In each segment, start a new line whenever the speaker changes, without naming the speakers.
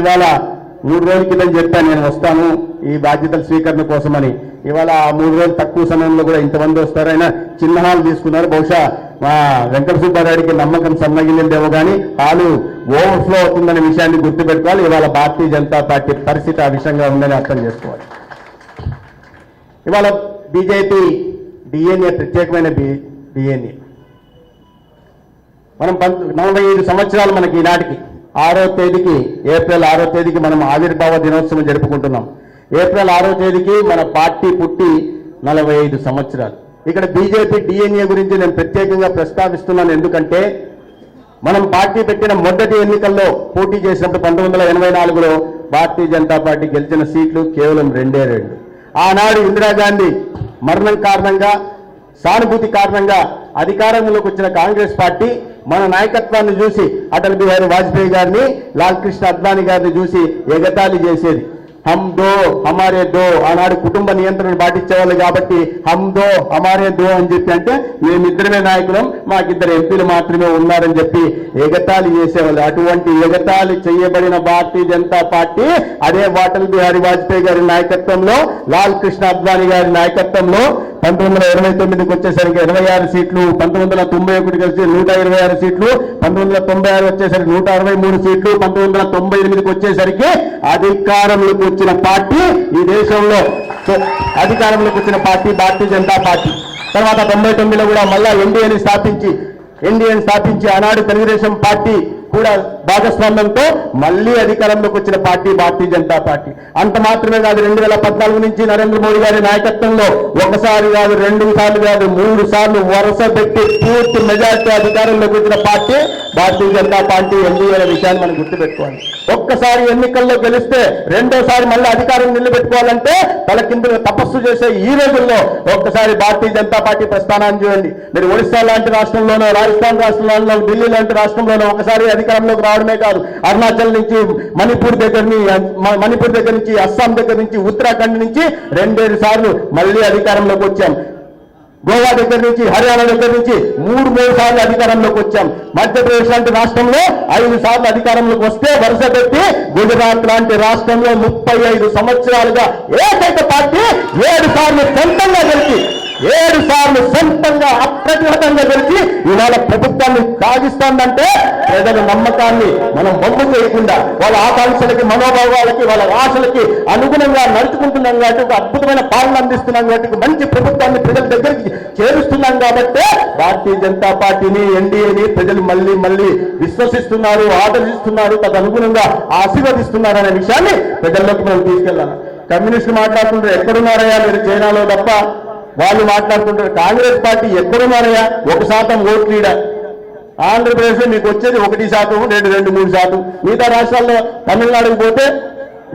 ఇవాళ మూడు రోజుల క్రితం చెప్పాను నేను వస్తాను ఈ బాధ్యతల స్వీకరణ కోసమని. ఇవాళ ఆ మూడు రోజులు తక్కువ సమయంలో కూడా ఇంతమంది వస్తారైనా చిన్న హాల్ తీసుకున్నారు. బహుశా మా వెంకట సుబ్బారెడ్డికి నమ్మకం సన్నగిల్లిందేమో కానీ హాలు ఓవర్ఫ్లో అవుతుందనే విషయాన్ని గుర్తుపెట్టుకోవాలి. ఇవాళ భారతీయ జనతా పార్టీ పరిస్థితి ఆ విషయంగా ఉందని అర్థం చేసుకోవాలి. ఇవాళ బీజేపీ డిఎన్ఏ ప్రత్యేకమైన డిఎన్ఏ. మనం పంత నలభై ఐదు సంవత్సరాలు మనకి ఈనాటికి. ఆరో తేదీకి ఏప్రిల్ ఆరో తేదీకి మనం ఆవిర్భావ దినోత్సవం జరుపుకుంటున్నాం. ఏప్రిల్ ఆరో తేదీకి మన పార్టీ పుట్టి నలభై ఐదు సంవత్సరాలు. ఇక్కడ బీజేపీ డిఎన్ఏ గురించి నేను ప్రత్యేకంగా ప్రస్తావిస్తున్నాను. ఎందుకంటే మనం పార్టీ పెట్టిన మొదటి ఎన్నికల్లో పోటీ చేసినప్పుడు పంతొమ్మిది వందల ఎనభై నాలుగులో భారతీయ జనతా పార్టీ గెలిచిన సీట్లు కేవలం రెండే రెండు. ఆనాడు ఇందిరాగాంధీ మరణం కారణంగా సానుభూతి కారణంగా అధికారంలోకి వచ్చిన కాంగ్రెస్ పార్టీ మన నాయకత్వాన్ని చూసి అటల్ బిహారీ వాజ్పేయి గారిని లాల్ కృష్ణ అద్వానీ గారిని చూసి ఎగతాళి చేసేది. హమ్ దో హమారే దో ఆనాడు కుటుంబ నియంత్రణ పాటించేవాళ్ళు కాబట్టి హమ్ దో హమారే దో అని చెప్పి అంటే మేమిద్దరమే నాయకులం మాకిద్దరు ఎంపీలు మాత్రమే ఉన్నారని చెప్పి ఎగతాళి చేసేవాళ్ళు. అటువంటి ఎగతాళి చేయబడిన భారతీయ జనతా పార్టీ అదే అటల్ బిహారీ వాజ్పేయి గారి నాయకత్వంలో లాల్ కృష్ణ అద్వానీ గారి నాయకత్వంలో పంతొమ్మిది వందల ఇరవై తొమ్మిదికి వచ్చేసరికి ఇరవై ఆరు సీట్లు పంతొమ్మిది వందల తొంభై ఒకటికి వచ్చి నూట ఇరవై ఆరు సీట్లు పంతొమ్మిది వందల తొంభై ఆరు వచ్చేసరికి నూట అరవై మూడు సీట్లు పంతొమ్మిది వందల తొంభై ఎనిమిదికి వచ్చేసరికి అధికారంలోకి వచ్చిన పార్టీ ఈ దేశంలో. అధికారంలోకి వచ్చిన పార్టీ భారతీయ జనతా పార్టీ. తర్వాత తొంభై తొమ్మిదిలో కూడా మళ్ళా ఎన్డీఏని స్థాపించి ఎన్డీఏని స్థాపించి ఆనాడు తెలుగుదేశం పార్టీ కూడా భాగస్వామ్యంతో మళ్ళీ అధికారంలోకి వచ్చిన పార్టీ భారతీయ జనతా పార్టీ. అంత మాత్రమే కాదు రెండు వేల పద్నాలుగు నుంచి నరేంద్ర మోడీ గారి నాయకత్వంలో ఒకసారి కాదు రెండు సార్లు కాదు మూడు సార్లు వరుస పెట్టి పూర్తి మెజార్టీ అధికారంలోకి వచ్చిన party Bharatiya Janata party NDA అనే విషయాన్ని మనం గుర్తుపెట్టుకోవాలి. ఒక్కసారి ఎన్నికల్లో గెలిస్తే రెండోసారి మళ్ళీ అధికారం నిలబెట్టుకోవాలంటే తల కింద తపస్సు చేసే ఈ రోజుల్లో ఒక్కసారి భారతీయ జనతా పార్టీ ప్రస్థానాన్ని చూడండి. మీరు ఒడిశా లాంటి రాష్ట్రంలోనో రాజస్థాన్ రాష్ట్రంలోనో ఢిల్లీ లాంటి రాష్ట్రంలోనో ఒకసారి అధికారంలోకి రావడమే కాదు. అరుణాచల్ నుంచి మణిపూర్ దగ్గర మణిపూర్ దగ్గర నుంచి అస్సాం దగ్గర నుంచి ఉత్తరాఖండ్ నుంచి రెండేడు సార్లు మళ్ళీ అధికారంలోకి వచ్చాం. గోవా దగ్గర నుంచి హర్యానా దగ్గర నుంచి మూడు మూడు సార్లు అధికారంలోకి వచ్చాం. మధ్యప్రదేశ్ లాంటి రాష్ట్రంలో ఐదు సార్లు అధికారంలోకి వస్తే వరుస పెట్టి గుజరాత్ లాంటి రాష్ట్రంలో ముప్పై ఐదు సంవత్సరాలుగా ఏకైక పార్టీ ఏడు సార్లు సొంతంగా గెలిచి ఏడు సార్లు సొంతంగా అప్రతిహతంగా గెలిచి ఇవాళ ప్రభుత్వాన్ని సాగిస్తోందంటే ప్రజల నమ్మకాన్ని మనం బొమ్మ చేయకుండా వాళ్ళ ఆకాంక్షలకి మనోభావాలకి వాళ్ళ ఆశలకి అనుగుణంగా నడుచుకుంటున్నాం కాబట్టి ఒక అద్భుతమైన పాలన అందిస్తున్నాం కాబట్టి మంచి ప్రభుత్వాన్ని ప్రజల దగ్గరికి చేరుస్తున్నాం కాబట్టి భారతీయ జనతా పార్టీని ఎన్డీఏని ప్రజలు మళ్ళీ మళ్ళీ విశ్వసిస్తున్నారు ఆదర్శిస్తున్నారు తదనుగుణంగా ఆశీర్వదిస్తున్నారు అనే విషయాన్ని ప్రజల్లోకి మనం తీసుకెళ్ళాలి. కమ్యూనిస్టులు మాట్లాడుతుంటే ఎక్కడున్నారయ్యా మీరు? చైనాలో తప్ప వాళ్ళు మాట్లాడుతుంటారు. కాంగ్రెస్ పార్టీ ఎక్కడున్నారయ్యా ఒక శాతం ఓట్లు ఈడ. ఆంధ్రప్రదేశ్లో మీకు వచ్చేది ఒకటి శాతం రెండు రెండు మూడు శాతం. మిగతా రాష్ట్రాల్లో తమిళనాడుకు పోతే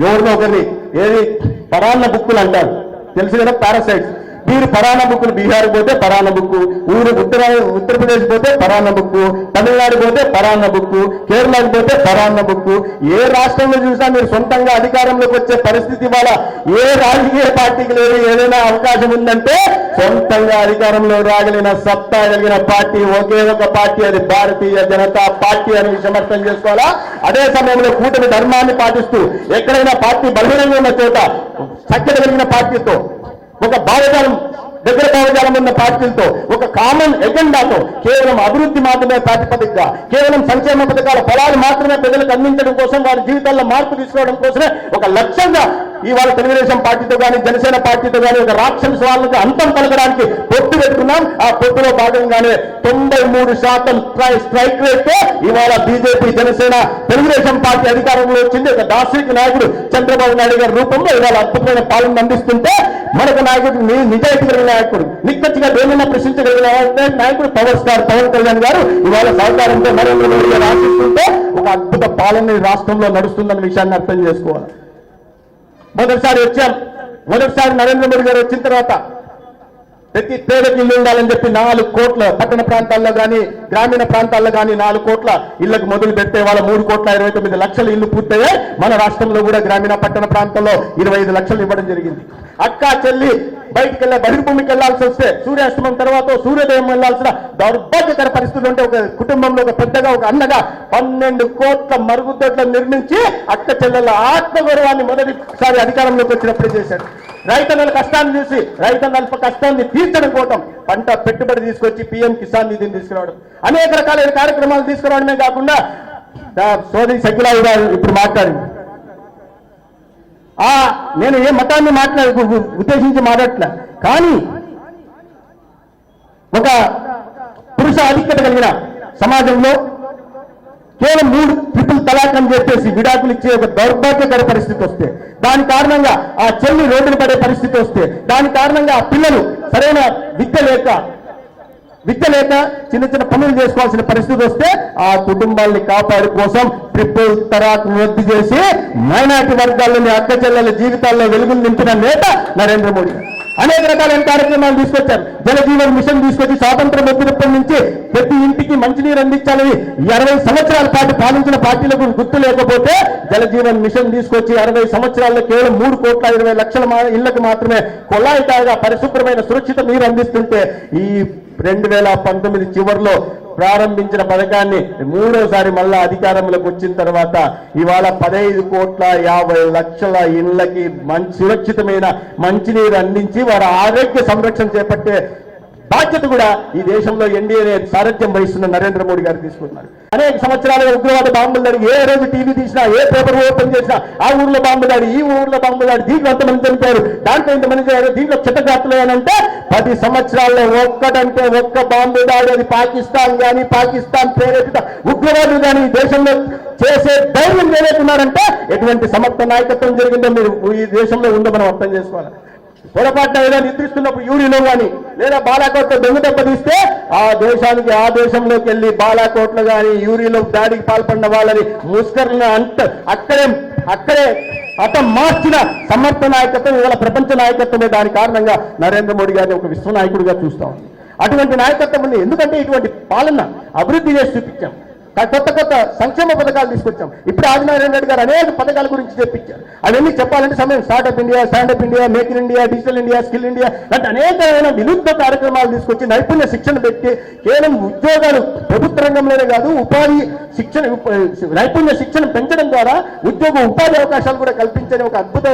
ఎవరినో ఒకరిని. ఏది? పరాన్న బుక్కులు అంటారు. తెలుసు కదా పారాసైట్స్. మీరు పరాణ బుక్కులు బీహార్ పోతే పరాణ బుక్కు ఊరు ఉత్తర ఉత్తరప్రదేశ్ పోతే పరాణ బుక్కు తమిళనాడు పోతే పరాణ బుక్కు కేరళకు పోతే పరాణ బుక్కు ఏ రాష్ట్రంలో చూసినా మీరు సొంతంగా అధికారంలోకి వచ్చే పరిస్థితి వల్ల ఏ రాజకీయ పార్టీకి లేదు ఏదైనా అవకాశం ఉందంటే సొంతంగా అధికారంలో రాగలిగిన సత్తా కలిగిన పార్టీ ఒకే ఒక పార్టీ అది భారతీయ జనతా పార్టీ అని సమర్థం చేసుకోవాలా? అదే సమయంలో కూటమి ధర్మాన్ని పాటిస్తూ ఎక్కడైనా పార్టీ బలహీనంగా ఉన్న చోట సఖ్యత కలిగిన పార్టీతో ఒక భావజాలం దగ్గర భావజాలం ఉన్న పార్టీలతో ఒక కామన్ ఎజెండాతో కేవలం అభివృద్ధి మాత్రమే ప్రాతిపదికగా కేవలం సంక్షేమ పథకాల ఫలాలు మాత్రమే ప్రజలకు అందించడం కోసం వారి జీవితాల్లో మార్పు తీసుకోవడం కోసమే ఒక లక్ష్యంగా ఇవాళ తెలుగుదేశం పార్టీతో కానీ జనసేన పార్టీతో కానీ ఒక రాక్షస వాళ్ళకి అంతం పలకడానికి పొత్తు పెట్టుకున్నాం. ఆ పొత్తులో భాగంగానే తొంభై మూడు శాతం స్ట్రైక్ రేట్తో ఇవాళ బీజేపీ జనసేన తెలుగుదేశం పార్టీ అధికారంలో వచ్చింది. ఒక దార్శనిక నాయకుడు చంద్రబాబు నాయుడు గారి రూపంలో ఇవాళ అద్భుతమైన పాలన అందిస్తుంటే మనకు నాయకుడు నిజాయితీ కలిగిన నాయకుడు నిక్కచ్చిగా దేనిని ప్రశ్నించగలిగిన నాయకుడు పవర్ స్టార్ పవన్ కళ్యాణ్ గారు ఇవాళ సహకారంతో నరేంద్ర మోడీ గారు ఆశిస్తుంటే ఒక అద్భుత పాలన ఈ రాష్ట్రంలో నడుస్తుందన్న విషయాన్ని అర్థం చేసుకోవాలి. మొదటిసారి వచ్చాం. మొదటిసారి నరేంద్ర మోడీ గారు వచ్చిన తర్వాత ప్రతి పేదకి ఇల్లు ఉండాలని చెప్పి నాలుగు కోట్ల పట్టణ ప్రాంతాల్లో కానీ గ్రామీణ ప్రాంతాల్లో కానీ నాలుగు కోట్ల ఇళ్ళకు మొదలు పెడితే వాళ్ళ మూడు కోట్ల ఇరవై తొమ్మిది లక్షల ఇల్లు పూర్తయ్యాయి. మన రాష్ట్రంలో కూడా గ్రామీణ పట్టణ ప్రాంతంలో ఇరవై ఐదు లక్షలు ఇవ్వడం జరిగింది. అక్క చెల్లి బయటకు వెళ్ళే బహిర్భూమికి వెళ్ళాల్సి వస్తే సూర్యాస్తమం తర్వాత సూర్యోదయం వెళ్ళాల్సిన దౌర్భాగ్యకర పరిస్థితులు ఉంటే ఒక కుటుంబంలో ఒక పెద్దగా ఒక అన్నగా పన్నెండు కోట్ల మరుగుదొడ్లను నిర్మించి అక్క చెల్లెల ఆత్మగౌరవాన్ని మొదటిసారి అధికారంలోకి వచ్చినప్పుడు చేశాడు రైతన్నల కష్టాన్ని చూసి రైతన్నల కష్టాన్ని తీర్చడం కోసం పంట పెట్టుబడి తీసుకొచ్చి పిఎం కిసాన్ నిధిని తీసుకురావడం. అనేక రకాలైన కార్యక్రమాలు తీసుకురావడమే కాకుండా సోదరి సకిలాయి గారు ఇప్పుడు మాట్లాడింది. ఆ నేను ఏ మతాన్ని మాట్లాడ ఉద్దేశించి మాట్లాడట్లే? కానీ ఒక పురుష ఆధిక్యత కలిగిన సమాజంలో కేవలం మూడు ట్రిపుల్ తలాక్ అని చెప్పేసి విడాకులు ఇచ్చే ఒక దౌర్భాగ్యకర పరిస్థితి వస్తే దాని కారణంగా ఆ చెల్లి రోడ్డున పడే పరిస్థితి వస్తే దాని కారణంగా ఆ పిల్లలు సరైన విద్య లేక విద్య లేక చిన్న చిన్న పనులు చేసుకోవాల్సిన పరిస్థితి వస్తే ఆ కుటుంబాల్ని కాపాడు కోసం ట్రిపుల్ తరాక్ రద్దు చేసి మైనార్టీ వర్గాల్లోని అక్క చెల్లెల జీవితాల్లో వెలుగులు నింపిన నేత నరేంద్ర మోడీ. అనేక రకాలైన కార్యక్రమాలు తీసుకొచ్చారు. జలజీవన్ మిషన్ తీసుకొచ్చి స్వాతంత్రం వచ్చినప్పటి నుంచి ప్రతి ఇంటికి మంచినీరు అందించాలని అరవై సంవత్సరాల పాటు పాలించిన పార్టీలకు గుర్తు లేకపోతే జలజీవన్ మిషన్ తీసుకొచ్చి అరవై సంవత్సరాల్లో కేవలం మూడు కోట్ల ఇరవై లక్షల మా- ఇళ్ళకు మాత్రమే కొల్లాయి తాగా పరిశుభ్రమైన సురక్షిత నీరు అందిస్తుంటే ఈ రెండు వేల పంతొమ్మిది చివరిలో ప్రారంభించిన పథకాన్ని మూడోసారి మళ్ళా అధికారంలోకి వచ్చిన తర్వాత ఇవాళ పదహైదు కోట్ల యాభై లక్షల ఇళ్ళకి మంచి సురక్షితమైన మంచినీరు అందించి వారి ఆరోగ్య సంరక్షణ చేపట్టే బాధ్యత కూడా ఈ దేశంలో ఎన్డీఏ సారథ్యం వహిస్తున్న నరేంద్ర మోడీ గారు తీసుకుంటున్నారు అనేక సంవత్సరాలుగా ఉగ్రవాద బాంబులు దాడి ఏ రోజు టీవీ తీసినా ఏ పేపర్ ఓపెన్ చేసినా ఆ ఊర్లో బాంబు దాడి ఈ ఊర్లో బాంబు దాడి దీంట్లో ఎంతమంది చనిపోయారు దాంట్లో ఎంతమంది చేయారు దీంట్లో చిట్టగాట్లు అంటే పది సంవత్సరాల్లో ఒక్కటంటే ఒక్క బాంబు దాడి అది పాకిస్తాన్ కానీ పాకిస్తాన్ ప్రేరేపిత ఉగ్రవాదులు కానీ ఈ దేశంలో చేసే ధైర్యం ఏదైతున్నారంటే ఎటువంటి సమర్థ నాయకత్వం జరిగిందో మీరు ఈ దేశంలో ఉందో మనం అర్థం చేసుకోవాలి. పొరపాటున ఏదో నిద్రిస్తున్నప్పుడు యూరిలో కానీ లేదా బాలాకోట్లో దొంగ తీస్తే ఆ దేశానికి ఆ దేశంలోకి వెళ్ళి బాలాకోట్లో కానీ యూరిలో దాడికి పాల్పడిన వాళ్ళని ముస్కర్లను అంత అక్కడే అక్కడే అత మార్చిన సమర్థ నాయకత్వం ఇవాళ ప్రపంచ నాయకత్వమే దాని కారణంగా నరేంద్ర మోడీ గారిని ఒక విశ్వ నాయకుడిగా చూస్తాం. అటువంటి నాయకత్వం ఉంది. ఎందుకంటే ఇటువంటి పాలన అభివృద్ధి చేసి చూపించాం. కొత్త కొత్త సంక్షేమ పథకాలు తీసుకొచ్చాం. ఇప్పుడు ఆదినారాయణ రెడ్డి గారు అనేక పథకాల గురించి చెప్పించారు. అవన్నీ చెప్పాలంటే సమయం startup India standup India make in India digital India skill India లాంటి అనేకమైన వినూత్న కార్యక్రమాలు తీసుకొచ్చి నైపుణ్య శిక్షణ పెట్టి కేవలం ఉద్యోగాలు ప్రభుత్వ రంగంలోనే కాదు ఉపాధి శిక్షణ నైపుణ్య శిక్షణ పెంచడం ద్వారా ఉద్యోగ ఉపాధి అవకాశాలు కూడా కల్పించని ఒక అద్భుత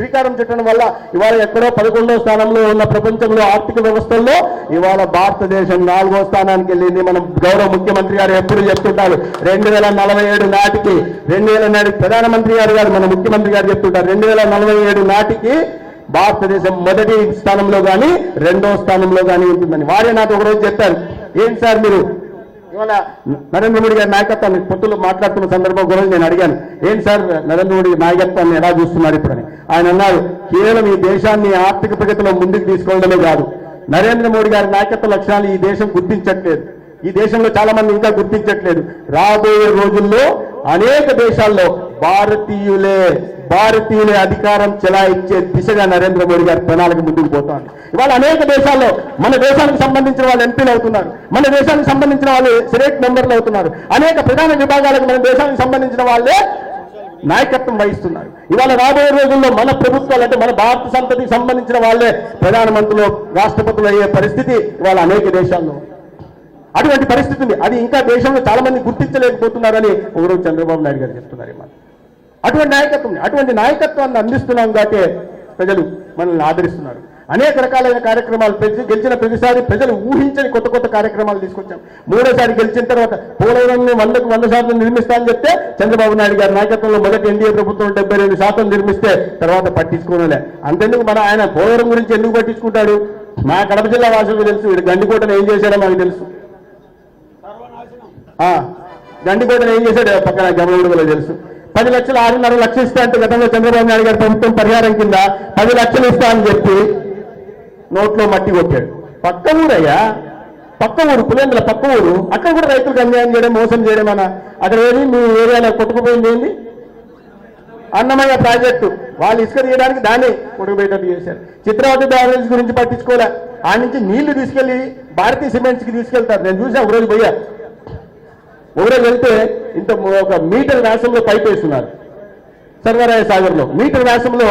శ్రీకారం చుట్టడం వల్ల ఇవాళ ఎక్కడో పదకొండో స్థానంలో ఉన్న ప్రపంచంలో ఆర్థిక వ్యవస్థల్లో ఇవాళ భారతదేశం నాలుగో స్థానానికి వెళ్ళింది. మనం గౌరవ ముఖ్యమంత్రి గారు ఎప్పుడు చెప్తుంటారు రెండు వేల నలభై ఏడు నాటికి రెండు వేల నాటికి ప్రధానమంత్రి గారు గారు మన ముఖ్యమంత్రి గారు చెప్తుంటారు రెండు వేల నలభై ఏడు నాటికి భారతదేశం మొదటి స్థానంలో కానీ రెండో స్థానంలో కానీ ఉంటుందని. వారే నాకు ఒకరోజు చెప్పారు ఏంటి సార్ మీరు ఇవాళ నరేంద్ర మోడీ గారి నాయకత్వాన్ని పొత్తులు మాట్లాడుతున్న సందర్భం గురించి నేను అడిగాను. ఏంటి సార్ నరేంద్ర మోడీ నాయకత్వాన్ని ఎలా చూస్తున్నారు ఇప్పుడని? ఆయన అన్నారు కేవలం ఈ దేశాన్ని ఆర్థిక ప్రగతిలో ముందుకు తీసుకోవడమే కాదు. నరేంద్ర మోడీ గారి నాయకత్వ లక్ష్యాలు ఈ దేశం గుర్తించట్లేదు. ఈ దేశంలో చాలా మంది ఇంకా గుర్తించట్లేదు. రాబోయే రోజుల్లో అనేక దేశాల్లో భారతీయులే భారతీయులే అధికారం చెలాయించే దిశగా నరేంద్ర మోడీ గారి ప్రణాళిక ముందుకు పోతాడు ఇవాళ అనేక దేశాల్లో మన దేశానికి సంబంధించిన వాళ్ళు ఎంపీలు అవుతున్నారు. మన దేశానికి సంబంధించిన వాళ్ళు సెనేట్ మెంబర్లు అవుతున్నారు. అనేక ప్రధాన విభాగాలకు మన దేశానికి సంబంధించిన వాళ్ళే నాయకత్వం వహిస్తున్నారు. ఇవాళ రాబోయే రోజుల్లో మన ప్రభుత్వాలు అంటే మన భారత సంతతికి సంబంధించిన వాళ్ళే ప్రధానమంత్రులు రాష్ట్రపతులు అయ్యే పరిస్థితి ఇవాళ అనేక దేశాల్లో. అటువంటి పరిస్థితి ఉంది. అది ఇంకా దేశంలో చాలా మంది గుర్తించలేకపోతున్నారని ఒకరోజు చంద్రబాబు నాయుడు గారు చెప్తున్నారు ఈ మాట. అటువంటి నాయకత్వం అటువంటి నాయకత్వాన్ని అందిస్తున్నాం కాబట్టి ప్రజలు మనల్ని ఆదరిస్తున్నారు. అనేక రకాలైన కార్యక్రమాలు ప్రతి గెలిచిన ప్రతిసారి ప్రజలు ఊహించని కొత్త కొత్త కార్యక్రమాలు తీసుకొచ్చాం. మూడోసారి గెలిచిన తర్వాత పోలవరం వందకు వంద శాతం నిర్మిస్తామని చెప్తే చంద్రబాబు నాయుడు గారి నాయకత్వంలో మొదటి ఎన్డీఏ ప్రభుత్వం డెబ్బై రెండు శాతం నిర్మిస్తే తర్వాత పట్టించుకోనలే. అంతెందుకు మన ఆయన పోలవరం గురించి ఎందుకు పట్టించుకుంటాడు? మా కడప జిల్లా వాసులకు తెలుసు. వీడు గండికోటను ఏం చేశాడో మాకు తెలుసు. ఆ, గండికోటను ఏం చేశాడు పక్కన గమనగుడిలో తెలుసు. పది లక్షలు ఆరున్నర లక్షలు ఇస్తా అంటే గతంలో చంద్రబాబు నాయుడు గారి ప్రభుత్వం పరిహారం కింద పది లక్షలు ఇస్తా అని చెప్పి నోట్లో మట్టి కొట్టాడు. పక్క ఊరయ్యా పక్క ఊరు పులేందుల పక్క ఊరు అక్కడ కూడా రైతులకు అన్యాయం చేయడం మోసం చేయడం అన్న. అక్కడ ఏది? మీ ఏరియాలో కొట్టుకుపోయింది ఏంది? అన్నమయ్య ప్రాజెక్టు. వాళ్ళు ఇసుక తీయడానికి దాన్ని కొట్టుకుపోయేటట్టు చేశారు. చిత్రావతి బ్యారేజ్ గురించి పట్టించుకోలే. ఆ నుంచి నీళ్ళు తీసుకెళ్ళి భారతీయ సిమెంట్స్కి తీసుకెళ్తారు. నేను చూసా ఒకరోజు పోయా. ఒకరోజు వెళ్తే ఇంత ఒక మీటర్ వ్యాసంలో పైప్ వేస్తున్నారు సర్వరాయ సాగర్లో మీటర్ వ్యాసంలో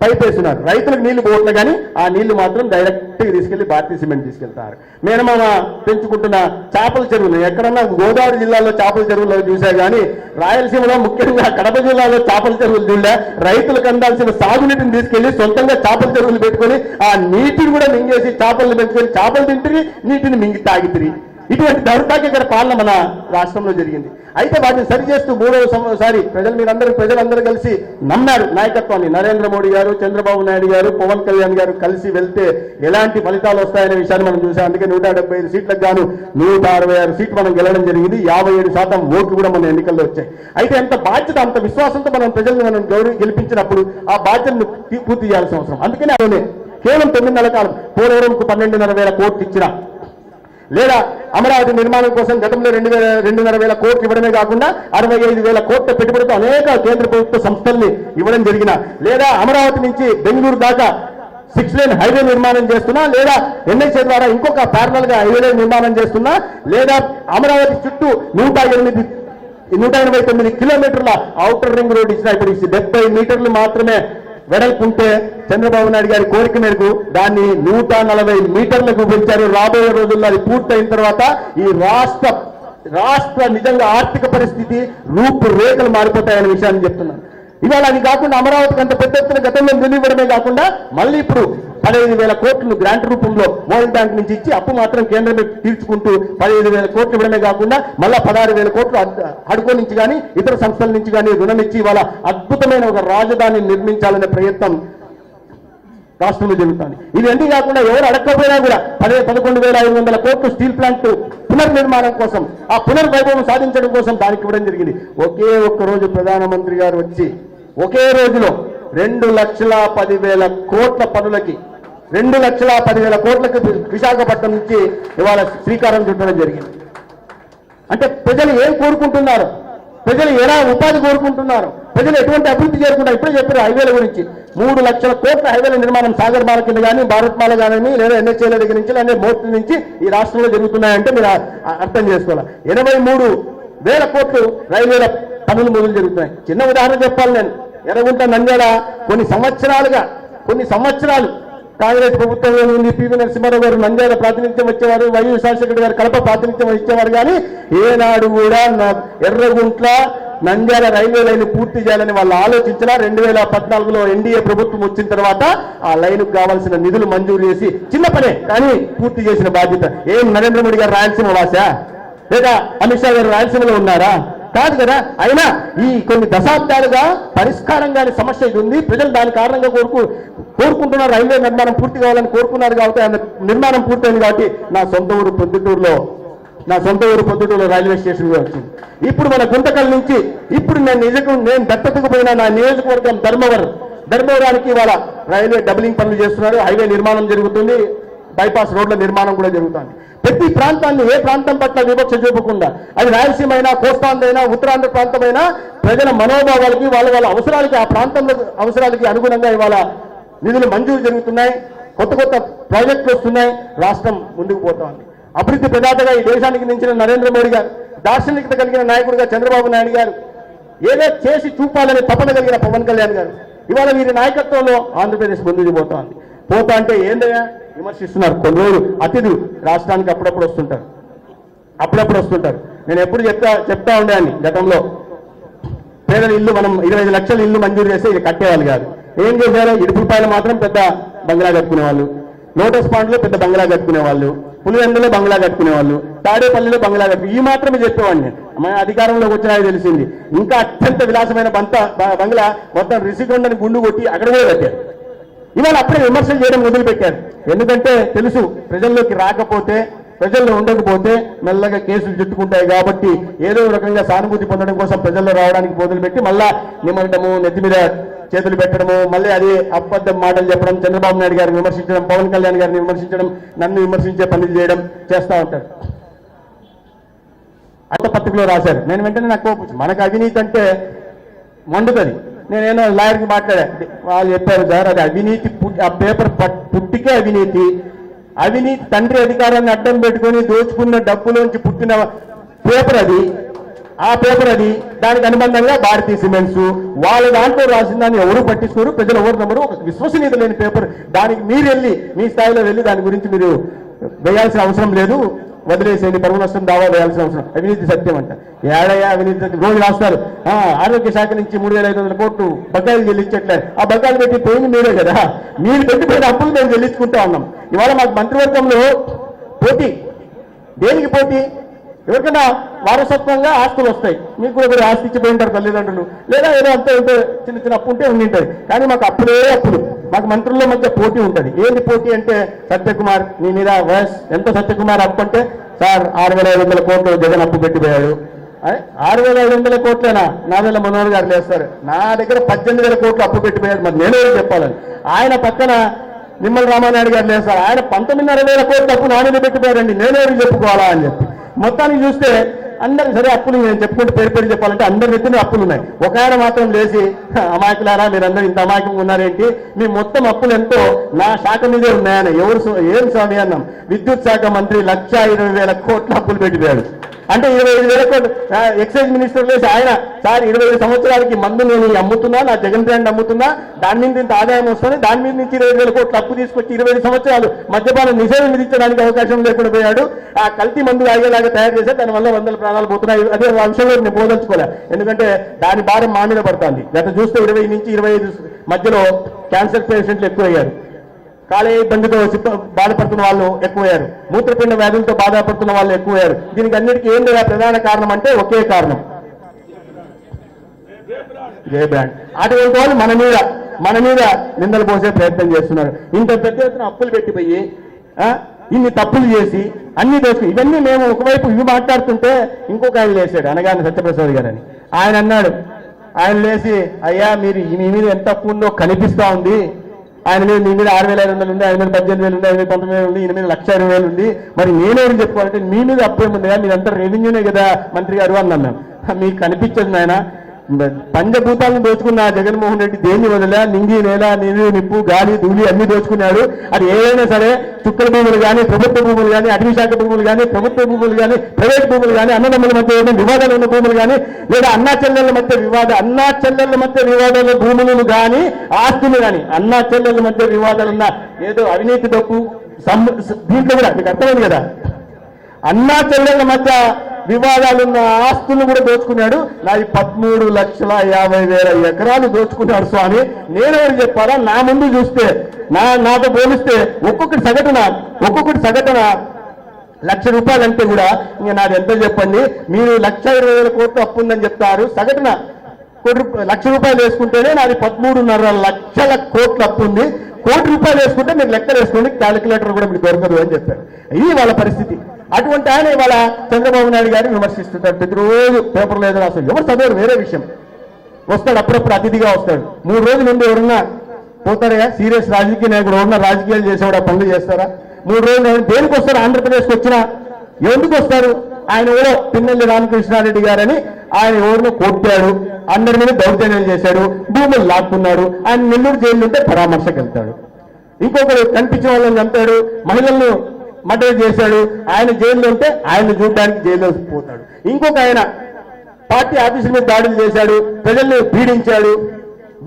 పైప్ వేస్తున్నారు రైతులకు నీళ్ళు పోవట్లే కానీ ఆ నీళ్ళు మాత్రం డైరెక్ట్ తీసుకెళ్ళి భారతీయ సిమెంట్ తీసుకెళ్తారు. మేనమామ పెంచుకుంటున్న చేపల చెరువులు ఎక్కడన్నా గోదావరి జిల్లాలో చేపల చెరువులు చూసా కానీ రాయలసీమలో ముఖ్యంగా కడప జిల్లాలో చేపల చెరువులు చూడలే. రైతులకు అందాల్సిన సాగునీటిని తీసుకెళ్ళి సొంతంగా చేపల చెరువులు పెట్టుకొని ఆ నీటిని కూడా మింగేసి చేపలను పెంచుకొని చేపలు తింటిరి నీటిని మింగి తాగితిరి. ఇటువంటి దౌర్భాగ్యకర పాలన మన రాష్ట్రంలో జరిగింది. అయితే వాటిని సరిచేస్తూ మూడవ సంవత్సరారి ప్రజలు మీరందరూ ప్రజలందరూ కలిసి నమ్మారు. నాయకత్వాన్ని నరేంద్ర మోడీ గారు చంద్రబాబు నాయుడు గారు పవన్ కళ్యాణ్ గారు కలిసి వెళ్తే ఎలాంటి ఫలితాలు వస్తాయనే విషయాన్ని మనం చూసాం. అందుకే నూట డెబ్బై ఐదు సీట్లకు గాను నూట అరవై ఆరు సీట్లు మనం గెలవడం జరిగింది. యాభై ఏడు శాతం ఓట్లు కూడా మన ఎన్నికల్లో వచ్చాయి. అయితే ఎంత బాధ్యత అంత విశ్వాసంతో మనం ప్రజల్ని మనం గౌరవ గెలిపించినప్పుడు ఆ బాధ్యతను పూర్తి చేయాల్సిన అవసరం. అందుకనే అదే కేవలం తొమ్మిది నెలల కాలం పోలవరంకు పన్నెండున్నర వేల కోట్లు ఇచ్చినా లేదా అమరావతి నిర్మాణం కోసం గతంలో రెండు వేల రెండున్నర వేల కోట్లు ఇవ్వడమే కాకుండా అరవై ఐదు వేల కోట్ల పెట్టుబడితో అనేక కేంద్ర ప్రభుత్వ సంస్థల్ని ఇవ్వడం జరిగిన లేదా అమరావతి నుంచి బెంగళూరు దాకా సిక్స్ లేన్ హైవే నిర్మాణం చేస్తున్నా లేదా ఎన్ఐసీ ద్వారా ఇంకొక ప్యారలల్గా హైవే నిర్మాణం చేస్తున్నా లేదా అమరావతి చుట్టూ నూట ఎనిమిది నూట ఎనభై తొమ్మిది కిలోమీటర్ల అవుటర్ రింగ్ రోడ్ ఇచ్చిన ఇప్పుడు డెబ్బై మీటర్లు మాత్రమే వెడల్పుంటే చంద్రబాబు నాయుడు గారి కోరిక మేరకు దాన్ని నూట నలభై మీటర్లకు పెంచారు. రాబోయే రోజుల్లో అది పూర్తయిన తర్వాత ఈ రాష్ట్ర రాష్ట్ర నిజంగా ఆర్థిక పరిస్థితి రూపురేఖలు మారిపోతాయనే విషయాన్ని చెప్తున్నాను. ఇవాళ అది కాకుండా అమరావతికి అంత పెద్ద ఎత్తున గతంలో నిధులు కాకుండా మళ్ళీ ఇప్పుడు పదహైదు వేల కోట్లు గ్రాంట్ రూపంలో వరల్డ్ బ్యాంక్ నుంచి ఇచ్చి అప్పు మాత్రం కేంద్రం తీర్చుకుంటూ పదిహేను వేల కోట్లు ఇవ్వడమే కాకుండా మళ్ళా పదహారు వేల కోట్లు అడ్- నుంచి కానీ ఇతర సంస్థల నుంచి కానీ రుణం ఇచ్చి ఇవాళ అద్భుతమైన ఒక రాజధాని నిర్మించాలనే ప్రయత్నం రాష్ట్రంలో జరుగుతుంది. ఇవన్నీ కాకుండా ఎవరు అడగకపోయినా కూడా పదే పదకొండు వేల ఐదు వందల కోట్లు స్టీల్ ప్లాంట్ పునర్నిర్మాణం కోసం ఆ పునర్వైభవం సాధించడం కోసం దానికి ఇవ్వడం జరిగింది. ఒకే ఒక్క రోజు ప్రధానమంత్రి గారు వచ్చి ఒకే రోజులో రెండు లక్షల పదివేల కోట్ల పనులకి రెండు లక్షల పదివేల కోట్లకు విశాఖపట్నం నుంచి ఇవాళ శ్రీకారం చుట్టడం జరిగింది. అంటే ప్రజలు ఏం కోరుకుంటున్నారు? ప్రజలు ఎలా ఉపాధి కోరుకుంటున్నారు? ప్రజలు ఎటువంటి అభివృద్ధి చేరుకుంటారు ఇప్పుడే చెప్పారు హైవేల గురించి. మూడు లక్షల కోట్ల హైవేల నిర్మాణం సాగర్ మాల కింద కానీ భారత్ మాల కానీ లేదా ఎన్హెచ్ఏల దగ్గర నుంచి లేదా మోర్తి నుంచి ఈ రాష్ట్రంలో జరుగుతున్నాయంటే మీరు అర్థం చేసుకోవాలి? ఎనభై మూడు వేల కోట్లు రైల్వేల పనులు మొదలు జరుగుతున్నాయి. చిన్న ఉదాహరణ చెప్పాలి నేను. ఎర్రగుంట నంద్యాల కొన్ని సంవత్సరాలుగా కొన్ని సంవత్సరాలు కాంగ్రెస్ ప్రభుత్వంలో ఉంది పివి నరసింహారావు గారు నంద్యాల ప్రాతినిధ్యం వచ్చేవారు వైఎస్ రాజశేఖర గారు కడప ప్రాతినిధ్యం ఇచ్చేవారు కానీ ఏనాడు కూడా ఎర్రగుంట్ల నంద్యాల రైల్వే లైన్ పూర్తి చేయాలని వాళ్ళు ఆలోచించిన రెండు వేల పద్నాలుగులో ఎన్డీఏ ప్రభుత్వం వచ్చిన తర్వాత ఆ లైన్కు కావాల్సిన నిధులు మంజూరు చేసి చిన్న పనే కానీ పూర్తి చేసిన బాధ్యత. ఏం నరేంద్ర మోడీ గారు రాయలసీమ వాసా? లేదా అమిత్ షా గారు రాయలసీమలో ఉన్నారా? కాదు కదా? అయినా ఈ కొన్ని దశాబ్దాలుగా పరిష్కారం కాని సమస్య ఇది ఉంది. ప్రజలు దాని కారణంగా కోరుకు కోరుకుంటున్నారు రైల్వే నిర్మాణం పూర్తి కావాలని కోరుకున్నారు కాబట్టి ఆయన నిర్మాణం పూర్తయింది కాబట్టి నా సొంత ఊరు పొద్దుటూరులో నా సొంత ఊరు పొద్దుటూరులో రైల్వే స్టేషన్ వచ్చింది. ఇప్పుడు మన గుంతకల్ నుంచి ఇప్పుడు నేను నిజకం నేను దత్తతకు పోయిన నా నియోజకవర్గం ధర్మవరం. ధర్మవరానికి ఇవాళ రైల్వే డబులింగ్ పనులు చేస్తున్నారు. హైవే నిర్మాణం జరుగుతుంది. బైపాస్ రోడ్ల నిర్మాణం కూడా జరుగుతుంది. ప్రతి ప్రాంతాన్ని ఏ ప్రాంతం పట్ల వివక్ష చూపకుండా అది రాయలసీమ అయినా కోస్తాంధ్ర ఉత్తరాంధ్ర ప్రాంతమైనా ప్రజల మనోభావాలకి వాళ్ళ వాళ్ళ అవసరాలకి ఆ ప్రాంతంలో అవసరాలకి అనుగుణంగా ఇవాళ నిధులు మంజూరు జరుగుతున్నాయి. కొత్త కొత్త ప్రాజెక్టులు వస్తున్నాయి. రాష్ట్రం ముందుకు పోతోంది. అభివృద్ధి ప్రదాతగా ఈ దేశానికి నించిన నరేంద్ర మోడీ గారు దార్శనికత కలిగిన నాయకుడిగా చంద్రబాబు నాయుడు గారు ఏదో చేసి చూపాలని తపన కలిగిన పవన్ కళ్యాణ్ గారు ఇవాళ వీరి నాయకత్వంలో ఆంధ్రప్రదేశ్ ముందుకు పోతోంది. పోతా అంటే ఏందయ్యా? విమర్శిస్తున్నారు. కొన్ని రోజులు అతిథులు రాష్ట్రానికి అప్పుడప్పుడు వస్తుంటారు. అప్పుడప్పుడు వస్తుంటారు. నేను ఎప్పుడు చెప్తా చెప్తా ఉండేవాడిని గతంలో. పేదల ఇల్లు మనం ఇరవై ఐదు లక్షల ఇల్లు మంజూరు చేస్తే ఇది కట్టేవాళ్ళు కాదు. ఏం చేశారు? ఇడుపులపాయలు మాత్రం పెద్ద బంగ్లా కట్టుకునేవాళ్ళు. లోటస్ పాండ్లో పెద్ద బంగ్లా కట్టుకునేవాళ్ళు. పులివెందులో బంగ్లా కట్టుకునేవాళ్ళు. తాడేపల్లిలో బంగ్లా కట్టు ఈ మాత్రమే చెప్పేవాడిని మన అధికారంలోకి వచ్చినా తెలిసింది. ఇంకా అత్యంత విలాసమైన బంత బంగ్లా మొత్తం రిషికొండని గుండు కొట్టి అక్కడ కూడా కట్టారు. ఇవాళ అప్పుడే విమర్శలు చేయడం మొదలుపెట్టారు. ఎందుకంటే తెలుసు ప్రజల్లోకి రాకపోతే ప్రజల్లో ఉండకపోతే మెల్లగా కేసులు చుట్టుకుంటాయి కాబట్టి ఏదో రకంగా సానుభూతి పొందడం కోసం ప్రజల్లో రావడానికి మొదలుపెట్టి మళ్ళా నిమరడము నెత్తి మీద చేతులు పెట్టడము మళ్ళీ అది అబద్ధం మాటలు చెప్పడం చంద్రబాబు నాయుడు గారిని విమర్శించడం పవన్ కళ్యాణ్ గారిని విమర్శించడం నన్ను విమర్శించే పనులు చేయడం చేస్తూ ఉంటారు. అంత పత్రికలో రాశారు. నేను వెంటనే నాకు మనకు అవినీతి అంటే మండుతుంది. నేనేమో లాయర్కి మాట్లాడా? వాళ్ళు చెప్పారు సార్ అది అవినీతి ఆ పేపర్ పట్- పుట్టికే అవినీతి. అవినీతి తండ్రి అధికారాన్ని అడ్డం పెట్టుకొని దోచుకున్న డబ్బులోంచి పుట్టిన పేపర్ అది. ఆ పేపర్ అది. దానికి అనుబంధంగా భారతీయ సిమెంట్స్. వాళ్ళ దాంట్లో రాసిన దాన్ని ఎవరు పట్టించుకోరు? ప్రజలు ఎవరు నమ్మరు? ఒక విశ్వసనీయత లేని పేపర్. దానికి మీరు వెళ్ళి మీ స్థాయిలో వెళ్ళి దాని గురించి మీరు వేయాల్సిన అవసరం లేదు. వదిలేసేయండి పరువు నష్టం దావా వేయాల్సిన అవసరం. అవినీతి సత్యం అంట. ఏడయ్యా అవినీతి రోజు రాస్తారు. ఆ, ఆరోగ్య శాఖ నుంచి మూడు వేల ఐదు వందల కోట్లు బకాయిలు చెల్లించట్లేదు ఆ బకాయిలు పెట్టి పోయింది మీరే కదా. మీరు పెట్టిపోయిన అప్పులు మేము చెల్లించుకుంటా ఉన్నాం. ఇవాళ మాకు మంత్రివర్గంలో పోటీ. దేనికి పోటీ? ఎవరికైనా వారసత్వంగా ఆస్తులు వస్తాయి. మీకు కూడా ఆస్తి ఇచ్చి పోయింటారు తల్లిదండ్రులు. లేదా ఏదో అంతే ఉంటే చిన్న చిన్న అప్పు ఉంటే ఉండింటారు కానీ మాకు అప్పుడే అప్పుడు మాకు మంత్రుల మధ్య పోటీ ఉంటుంది. ఏంటి పోటీ అంటే సత్యకుమార్ నీ మీద వయస్ ఎంత సత్యకుమార్ అప్పు అంటే సార్ ఆరు వేల ఐదు వందల కోట్లు జగన్ అప్పు పెట్టిపోయాడు. ఆరు వేల ఐదు వందల కోట్లేనా? నాదెల్ల మనోహర్ గారు లేస్తారు. నా దగ్గర పద్దెనిమిది వేల కోట్లు అప్పు పెట్టిపోయాడు మరి నేనే చెప్పాలని? ఆయన పక్కన నిమ్మల రామానాయుడు గారు లేస్తారు. ఆయన పంతొమ్మిదిన్నర వేల కోట్లు అప్పు నా మీద పెట్టిపోయారండి. నేనేమి చెప్పుకోవాలా అని చెప్పి. మొత్తానికి చూస్తే అందరు సరే అప్పులు నేను చెప్పుకుంటే పేరు పేరు చెప్పాలంటే అందరి దగ్గర అప్పులు ఉన్నాయి. ఒక ఆయన మాత్రం లేచి అమాయకులారా మీరందరూ ఇంత అమాయకంగా ఉన్నారేంటి? మీ మొత్తం అప్పులు ఎంతో? నా శాఖ మీదే ఉన్నాయని. ఎవరు ఏం స్వామి అన్నాం? విద్యుత్ శాఖ మంత్రి లక్ష ఇరవై వేల కోట్ల అప్పులు పెట్టిపోయాడు అంటే ఇరవై ఐదు వేల కోట్లు ఎక్సైజ్ మినిస్టర్ లేసి ఆయన సార్ ఇరవై ఐదు సంవత్సరాలకి మందు నేను అమ్ముతున్నా నా జగన్ బ్రాండ్ అమ్ముతున్నా దాని మీద ఇంత ఆదాయం వస్తుంది దాని మీద నుంచి ఇరవై వేల కోట్లు అప్పు తీసుకొచ్చి ఇరవై ఐదు సంవత్సరాలు మద్యపానం నిషేధం విధించడానికి అవకాశం లేకుండా పోయాడు. ఆ కల్తీ మందు ఆగేలాగా తయారు చేశారు దానివల్ల వందల ప్రాణాలు పోతున్నాయి అదే అంశం విషయంలో నేను బోధించుకోలే. ఎందుకంటే దాని భారం మా మీద పడుతుంది. గత చూస్తే ఇరవై నుంచి ఇరవై ఐదు మధ్యలో క్యాన్సర్ పేషెంట్లు ఎక్కువయ్యారు. కాలే ఇబ్బందితో చిప్ప- బాధపడుతున్న వాళ్ళు ఎక్కువయ్యారు. మూత్రపిండ వ్యాధులతో బాధపడుతున్న వాళ్ళు ఎక్కువయ్యారు. దీనికి అన్నిటికీ ఏం లేదా ప్రధాన కారణం అంటే ఒకే కారణం. జయ బ్రాండ్ అటువంటి వాళ్ళు మన మీద మన మీద నిందలు పోసే ప్రయత్నం చేస్తున్నారు. ఇంత పెద్ద ఎత్తున అప్పులు పెట్టిపోయి ఇన్ని తప్పులు చేసి అన్ని దోషులు ఇవన్నీ మేము ఒకవైపు ఇవి మాట్లాడుతుంటే ఇంకొక ఆయన లేచాడు అనగానే సత్యప్రసాద్ అని ఆయన అన్నాడు ఆయన లేచి అయ్యా మీరు మీ మీద ఎంత తప్పు ఉందో కనిపిస్తా ఉంది. ఆయన మీద మీ మీద ఆరు వేల ఐదు వందలు ఉంది ఆయన మీద పద్దెనిమిది వేలు ఉంది ఆయన మీద పంతొమ్మిది వేలు ఉంది ఈయన మీద లక్ష ఇరవై వేలు ఉంది. మరి నేనేమని చెప్పుకోవాలంటే మీ మీద అప్పు ఏముంది? కదా మీరంతా రెవెన్యూనే కదా మంత్రి గారు అన్నాను మేము. మీకు కనిపించదు నాయన. పంచభూతాలను దోచుకున్న జగన్మోహన్ రెడ్డి దేన్ని వదిలే? నింగి నేల నీరు నిప్పు గాలి ధూళి అన్ని దోచుకున్నాడు. అది ఏదైనా సరే చుక్కల భూములు కానీ ప్రభుత్వ భూములు కానీ అటవీ శాఖ భూములు కానీ ప్రభుత్వ భూములు కానీ ప్రైవేట్ భూములు కానీ అన్నదమ్ముల మధ్య ఏదైనా వివాదాలు ఉన్న భూములు కానీ లేదా అన్నా చెల్లెల మధ్య వివాద అన్నా చెల్లెల మధ్య వివాదాల భూములను కానీ ఆస్తులు కానీ అన్నా చెల్లెల మధ్య వివాదాలు ఉన్న ఏదో అవినీతి డబ్బు దీంట్లో కూడా మీకు అర్థమైంది కదా? అన్నా చెల్లెల మధ్య వివాదాలున్న ఆస్తులు కూడా దోచుకున్నాడు. నాది పదమూడు లక్షల యాభై వేల ఎకరాలు దోచుకున్నాడు స్వామి. నేనేమని చెప్పాలా? నా ముందు చూస్తే నా నాతో పోలిస్తే ఒక్కొక్కటి సగటున ఒక్కొక్కటి సగటున లక్ష రూపాయలు అంటే కూడా ఇంకా నాది ఎంత చెప్పండి? మీరు లక్ష ఇరవై వేల కోట్లు అప్పు ఉందని చెప్తారు. సగటున కోటి రూపాయలు లక్ష రూపాయలు వేసుకుంటేనే నాది పదమూడున్నర లక్షల కోట్ల అప్పు ఉంది. కోటి రూపాయలు వేసుకుంటే మీరు లెక్క వేసుకోండి క్యాలిక్యులేటర్ కూడా మీకు దొరకదు అని చెప్పారు. ఇది వాళ్ళ పరిస్థితి. అటువంటి ఆయన ఇవాళ చంద్రబాబు నాయుడు గారిని విమర్శిస్తుంటారు ప్రతిరోజు పేపర్లో ఏదో రాస్తారు ఎవరు చదవరు? వేరే విషయం. వస్తాడు అప్పుడప్పుడు అతిథిగా వస్తాడు. మూడు రోజుల ముందు ఎవరన్నా పోతారా? సీరియస్ రాజకీయ నాయకుడు ఎవరున్నా రాజకీయాలు చేసేవాడు? ఆ పనులు చేస్తారా? మూడు రోజులు దేనికి వస్తారు? ఆంధ్రప్రదేశ్కి వచ్చినా ఎందుకు వస్తారు? ఆయన ఎవరో? పిన్నెల్లి రామకృష్ణారెడ్డి గారని ఆయన ఎవరినో కొట్టాడు. అందరి మీద దౌర్జన్యాలు చేశాడు. భూములు లాక్కున్నాడు. ఆయన నెల్లూరు జైలు ఉంటే పరామర్శకు వెళ్తాడు ఇంకొకరు కనిపించిన వాళ్ళని చంపాడు. మహిళలను మర్డర్ చేశాడు. ఆయన జైల్లో ఉంటే ఆయన చూడడానికి జైల్లో పోతాడు. ఇంకొక ఆయన పార్టీ ఆఫీసుల మీద దాడులు చేశాడు. ప్రజల్ని పీడించాడు.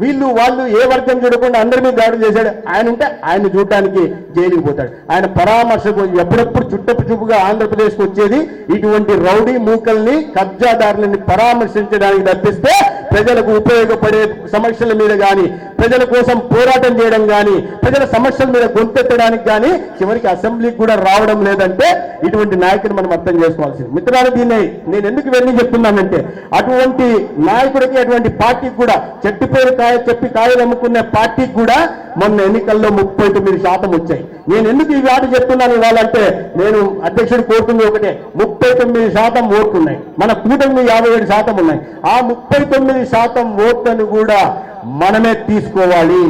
వీళ్ళు వాళ్ళు ఏ వర్గం చూడకుండా అందరి మీద దాడులు చేశాడు. ఆయన ఉంటే ఆయన చూడటానికి జైలుకి పోతాడు. ఆయన పరామర్శకు ఎప్పుడెప్పుడు చుట్టపు చూపుగా ఆంధ్రప్రదేశ్కి వచ్చేది ఇటువంటి రౌడీ మూకల్ని కబ్జాదారులని పరామర్శించడానికి తప్పిస్తే ప్రజలకు ఉపయోగపడే సమస్యల మీద కానీ ప్రజల కోసం పోరాటం చేయడం కానీ ప్రజల సమస్యల మీద గొంతెత్తడానికి కానీ చివరికి అసెంబ్లీకి కూడా రావడం లేదంటే ఇటువంటి నాయకుడు మనం అర్థం చేసుకోవాల్సింది. మిత్రాలు దీన్ని నేను ఎందుకు వెళ్ళి చెప్తున్నానంటే అటువంటి నాయకుడికి అటువంటి పార్టీకి కూడా చెట్టు పేరు కాయ చెప్పి కాయలు అమ్ముకునే పార్టీకి కూడా మొన్న ఎన్నికల్లో ముప్పై తొమ్మిది శాతం వచ్చాయి. నేను ఎందుకు ఈ మాట చెప్తున్నాను ఇవ్వాలంటే నేను అధ్యక్షుడు కోరుతుంది ఒకటే ముప్పై తొమ్మిది శాతం ఓట్లున్నాయి మన కూటమి యాభై ఏడు శాతం ఉన్నాయి. ఆ ముప్పై తొమ్మిది శాతం ఓట్లను కూడా మనమే తీసుకోవాలి